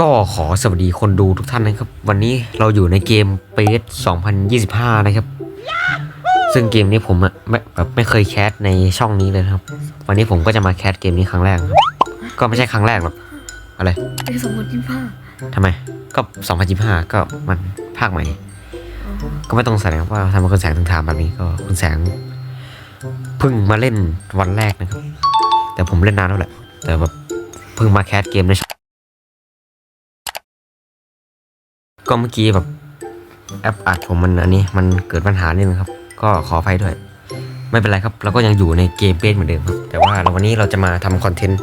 ก็ขอสวัสดีคนดูทุกท่านนะครับ วันนี้เราอยู่ในเกมเปส2025 นะครับ ซึ่งเกมนี้ผมอะไม่แบบไม่เคยแคสในช่องนี้เลยนะครับ วันนี้ผมก็จะมาแคสเกมนี้ครั้งแรกครับก็ไม่ใช่ครั้งแรกหรอกอะไรไอ้สองคนที่ผ้าทำไมก็2025 ก็มันภาคใหม่ ก็ไม่ต้องแสดงว่าทำไมคุณแสงถึงถามแบบนี้ก็คุณแสงเพิ่งมาเล่นวันแรกนะครับ แต่ผมเล่นนานแล้วแหละแต่แบบเพิ่งมาแคสเกมในช่อง ก็เมื่อกี้แบบแอปอัดผมมันอันนี้มันเกิดปัญหานิดนึงครับ ก็ขออภัยด้วย ไม่เป็นไรครับ เราก็ยังอยู่ในเกมเบสเหมือนเดิมครับ แต่ว่าวันนี้เราจะมาทำคอนเทนต์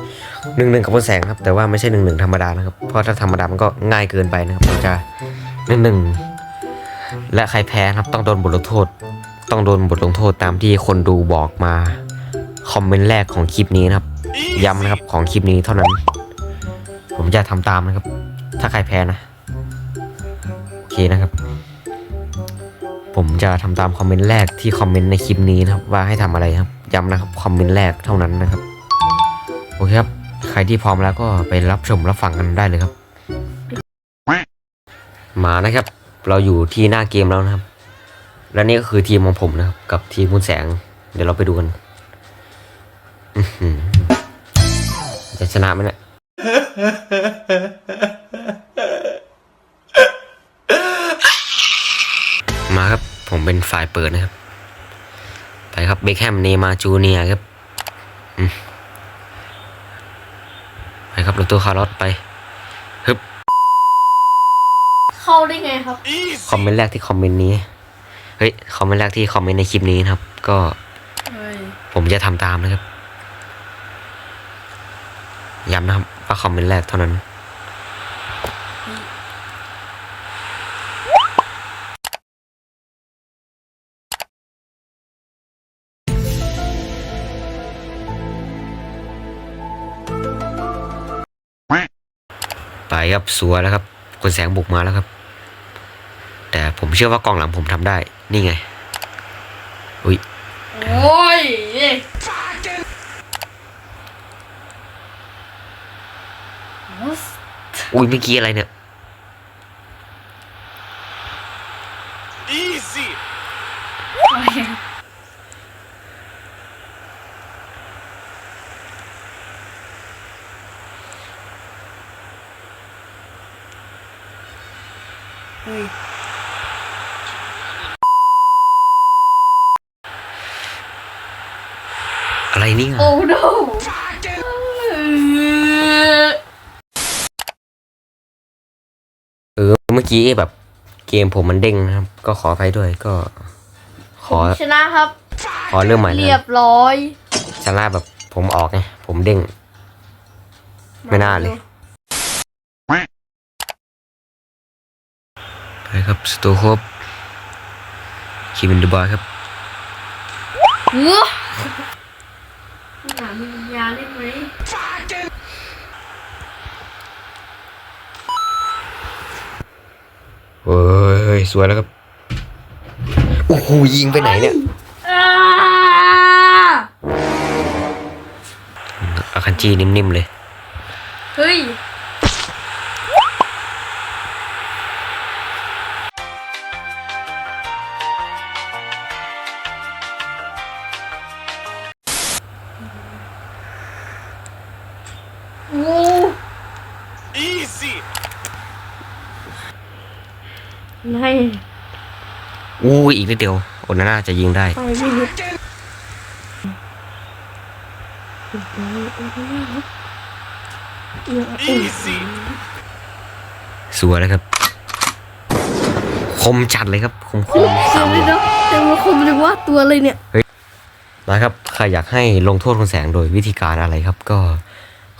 หนึ่งหนึ่งกับคุณแสงครับ แต่ว่าไม่ใช่หนึ่งหนึ่งธรรมดานะครับ เพราะถ้าธรรมดามันก็ง่ายเกินไปนะครับเราจะหนึ่งหนึ่งและใครแพ้ครับต้องโดนบทลงโทษ ต้องโดนบทลงโทษตามที่คนดูบอกมาคอมเมนต์แรกของคลิปนี้นะครับ ย้ำนะครับของคลิปนี้เท่านั้น ผมจะทำตามนะครับ ถ้าใครแพ้นะ นะครับ ผมจะทำตามคอมเมนต์แรกที่คอมเมนต์ในคลิปนี้นะครับ ว่าให้ทำอะไรครับย้ำนะครับคอมเมนต์แรกเท่านั้นนะครับโอเคครับใครที่พร้อมแล้วก็ไปรับชมรับฟังกันได้เลยครับ มานะครับ เราอยู่ที่หน้าเกมแล้วนะครับ และนี่ก็คือทีมของผมนะครับ กับทีมคุณแสง เดี๋ยวเราไปดูกันจะชนะไหมเนี่ย ฝ่ายเปิดนะครับ ไปครับเบคแฮมเนมาจูเนียร์ครับอืมไปครับโรตัวคาร์ลอสไปฮึบเข้าได้ไงครับ คอมเมนต์แรกที่คอมเมนต์นี้ เฮ้ย คอมเมนต์แรกที่คอมเมนต์ในคลิปนี้นะครับ ก็เฮ้ยผมจะทำตามนะครับย้ำนะครับว่าคอมเมนต์แรกเท่านั้น ไปครับสัวแล้วครับคุณแสงบุกมาแล้วครับ แต่ผมเชื่อว่ากองหลังผมทำได้ นี่ไง อุ้ยโอ้ยอุ้ยเมื่อกี้อะไรเนี่ย Easy. เฮ้ยอะไรเนี่ยโอ้ no เออเมื่อกี้แบบเกมผมมันเด้งนะครับ ก็ขออภัยด้วยก็ ขอ ชนะครับ ขอเริ่มใหม่นะเรียบร้อยชนะแบบผมออกไงผมเด้ง ไม่น่าเลย ไปครับสตูโคบคีวินดูบอยครับเออหามียาเล่นไหมเฮ้ย สวยแล้วครับ โอ้โห ยิงไปไหนเนี่ยอ่าอาคันจีนิ่มๆเลย เฮ้ย ไม่อู้ยอีกนิดเดียวโอนาน่าจะยิงได้ ไปไม่รู้ Easy. สวยแล้วครับ คมจัดเลยครับ คมคมเต็มเลยเนาะเต็มเลยคมเลยว่าตัวเลยเนี่ยนะครับใครอยากให้ลงโทษคุณแสงโดยวิธีการอะไรครับ ก็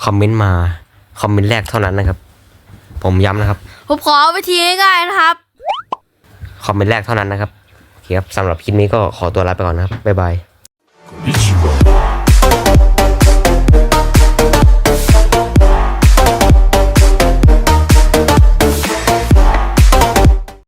คอมเมนต์มา คอมเมนต์แรกเท่านั้นนะครับ ผมย้ำนะครับ ผมขอวิธีง่ายๆนะครับ คอมเมนต์แรกเท่านั้นนะครับโอเคครับสำหรับคลิปนี้ก็ขอตัวลาไปก่อนนะครับบ๊ายบาย